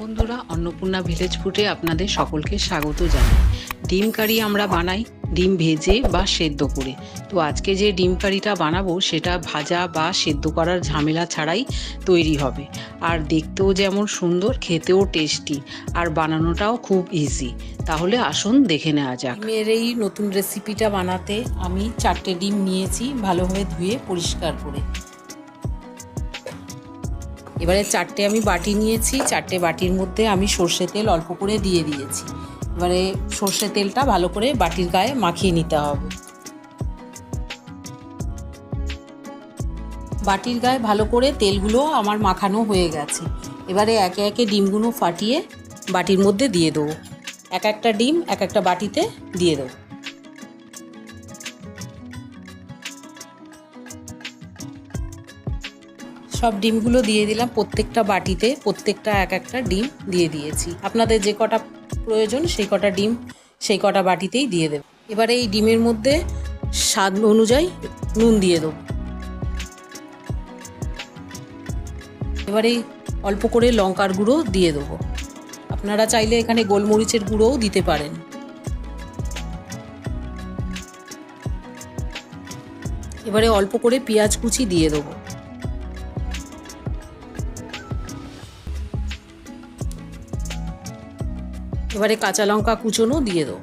বন্ধুরা, অন্নপূর্ণা ভিলেজ ফুডে আপনাদের সকলকে স্বাগত জানাই। ডিম কারি আমরা বানাই, ডিম ভেজে বা সেদ্ধ করে। তো আজকে যে ডিম কারিটা বানাবো, সেটা ভাজা বা সেদ্ধ করার ঝামেলা ছাড়াই তৈরি হবে। আর দেখতেও যেমন সুন্দর, খেতেও টেস্টি, আর বানানোটাও খুব ইজি তাহলে আসুন দেখে নেওয়া যাক। ডিমের এই নতুন রেসিপিটা বানাতে আমি চারটে ডিম নিয়েছি, ভালোভাবে ধুয়ে পরিষ্কার করে। এবারে চারটে আমি বাটি নিয়েছি, চারটে বাটির মধ্যে আমি সর্ষে তেল অল্প করে দিয়ে দিয়েছি। এবারে সর্ষে তেলটা ভালো করে বাটির গায়ে মাখিয়ে নিতে হবে। বাটির গায়ে ভালো করে তেলগুলো আমার মাখানো হয়ে গেছে। এবারে একে একে ডিমগুলো ফাটিয়ে বাটির মধ্যে দিয়ে দেবো। এক একটা ডিম এক একটা বাটিতে দিয়ে দেবো। সব ডিমগুলো দিয়ে দিলাম প্রত্যেকটা বাটিতে, প্রত্যেকটা এক একটা ডিম দিয়ে দিয়েছি। আপনাদের যে কটা প্রয়োজন সেই কটা ডিম সেই কটা বাটিতেই দিয়ে দেব। এবারে এই ডিমের মধ্যে স্বাদ অনুযায়ী নুন দিয়ে দেবো। এবারে অল্প করে লঙ্কার গুঁড়ো দিয়ে দেবো। আপনারা চাইলে এখানে গোলমরিচের গুঁড়োও দিতে পারেন। এবারে অল্প করে পেঁয়াজ কুচি দিয়ে দেবো। এবারে কাঁচা লঙ্কা কুচনো দিয়ে দেবো।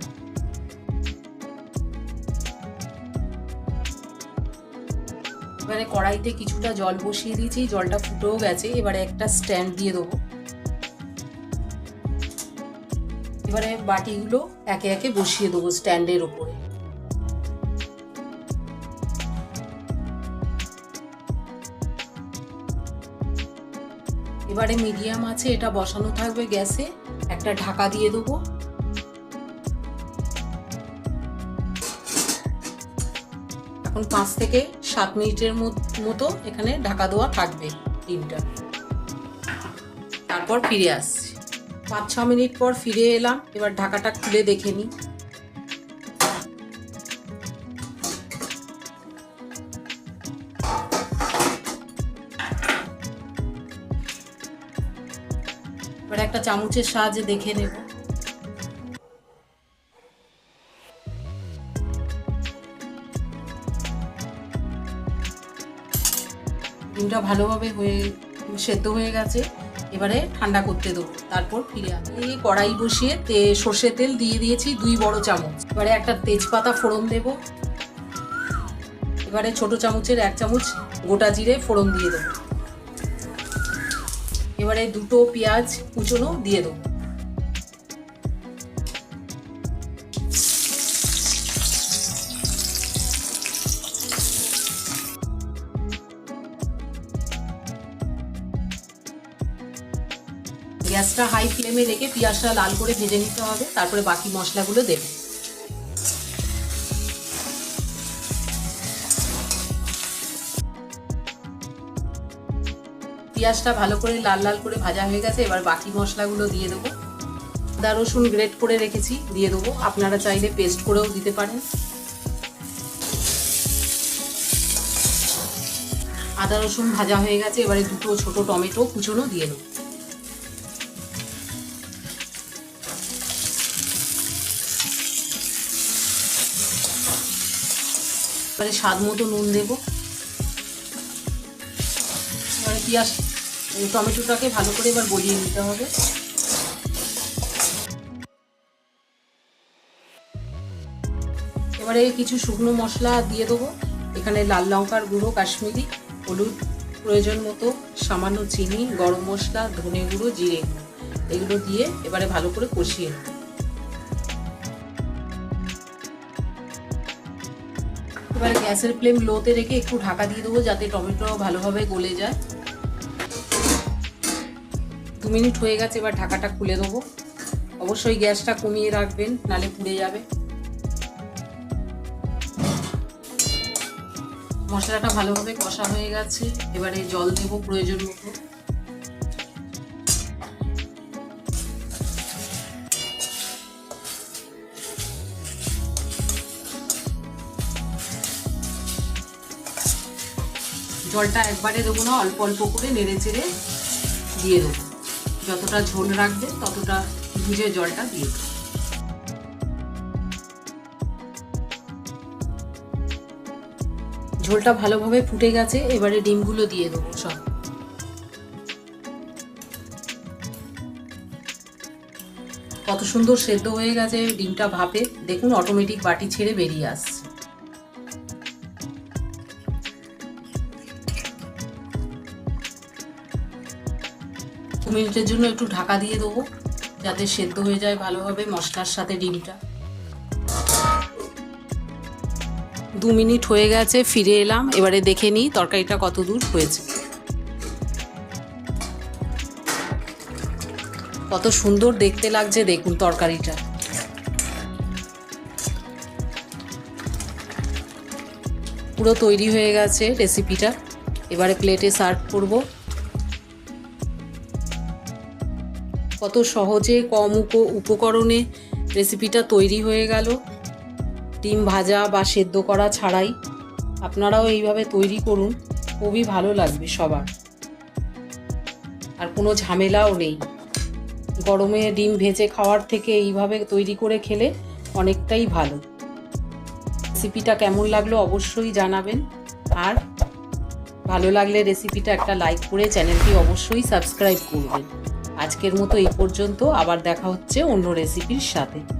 এবারে কড়াইতে কিছুটা জল বসিয়ে দিয়েছি, জলটা ফুটেও গেছে, এবারে একটা স্ট্যান্ড দিয়ে দেবো। এবারে বাটিগুলো একে একে বসিয়ে দেবো স্ট্যান্ডের ওপরে এবারে মিডিয়াম আছে, এটা বসানো থাকবে গ্যাসে। একটা ঢাকা দিয়ে দেবো। এখন পাঁচ থেকে সাত মিনিটের মতো এখানে ঢাকা দেওয়া থাকবে ডিমটা। তারপর ফিরে আসছি। পাঁচ ছ মিনিট পর ফিরে এলাম। এবার ঢাকাটা খুলে দেখে নিই। এবার একটা চামচের সাহায্যে দেখে নেব। ডিমটা ভালোভাবে হয়ে সেদ্ধ হয়ে গেছে। এবারে ঠান্ডা করতে দেবো, তারপর ফিরে আসব। এই কড়াই বসিয়ে তে সর্ষে তেল দিয়ে দিয়েছি দুই বড় চামচ। এবারে একটা তেজপাতা ফোড়ন দেব। এবারে ছোট চামচের এক চামচ গোটা জিরে ফোড়ন দিয়ে দেবো। এবারে দুটো পেঁয়াজ কুচনো দিয়ে দেবো। গ্যাসটা হাই ফ্লেমে রেখে পেঁয়াজটা লাল করে ভেজে নিতে হবে, তারপরে বাকি মশলাগুলো দেবে। পেঁয়াজটা ভালো করে লাল লাল করে ভাজা হয়ে গেছে, এবার বাকি মশলাগুলো দিয়ে দেবো। আদা, রসুন গ্রেট করে রেখেছি, দিয়ে দেবো। আপনারা চাইলে পেস্ট করেও দিতে পারেন। আদা, রসুন ভাজা হয়ে গেছে, এবারে দুটো ছোট টমেটো কুচোনো দিয়ে দেবো। এবারে স্বাদ মতো নুন দেবো। পেঁয়াজ টমেটোটাকে ভালো করে এবার গলিয়ে নিতে হবে। এবারে কিছু শুকনো মশলা দিয়ে দেবো। এখানে লাল লঙ্কার গুঁড়ো, কাশ্মীরি হলুদ, প্রয়োজন মতো সামান্য চিনি, গরম মশলা, ধনে গুঁড়ো, জিরে এগুলো দিয়ে এবারে ভালো করে কষিয়ে এবারে গ্যাসের ফ্লেম লোতে রেখে একটু ঢাকা দিয়ে দেবো যাতে টমেটো ভালোভাবে গলে যায়। দু মিনিট হয়ে গেছে, এবার ঢাকাটা খুলে দেবো অবশ্যই গ্যাসটা কমিয়ে রাখবেন, নালে পুড়ে যাবে। মশলাটা ভালোভাবে কষা হয়ে গেছে, এবারে জল দেব প্রয়োজন মতো। জলটা একবারে দেবো না, অল্প অল্প করে নেড়ে চেড়ে দিয়ে দেবো। যতটা ঝোল রাখবে, ততটা বুঝে জলটা দিয়ে দেবে ঝোলটা ভালোভাবে ফুটে গেছে, এবারে ডিমগুলো দিয়ে দেবো সব। কত সুন্দর সেদ্ধ হয়ে গেছে ডিমটা ভাপে। দেখুন অটোমেটিক বাটি ছেড়ে বেরিয়ে আসছে। মিনিটের জন্য একটু ঢাকা দিয়ে দেবো, যাতে সেদ্ধ হয়ে যায় ভালোভাবে মশলার সাথে ডিমটা। দু মিনিট হয়ে গেছে, ফিরে এলাম। এবারে দেখে নিই তরকারিটা কত দূর হয়েছে। কত সুন্দর দেখতে লাগছে, দেখুন তরকারিটা। পুরো তৈরি হয়ে গেছে রেসিপিটা এবারে প্লেটে সার্ভ করব। কত সহজে কম উপ- উপকরণে রেসিপিটা তৈরি হয়ে গেল। ডিম ভাজা বা সেদ্ধ করা ছাড়াই আপনারাও এইভাবে তৈরি করুন, খুবই ভালো লাগবে সবার। আর কোনো ঝামেলাও নেই। গরমে ডিম ভেজে খাওয়ার থেকে এইভাবে তৈরি করে খেলে অনেকটাই ভালো। রেসিপিটা কেমন লাগল অবশ্যই জানাবেন। আর ভালো লাগলে রেসিপিটা একটা লাইক করে চ্যানেলটি অবশ্যই সাবস্ক্রাইব করবেন। আজকের মতো এই পর্যন্ত। আবার দেখা হচ্ছে অন্য রেসিপির সাথে।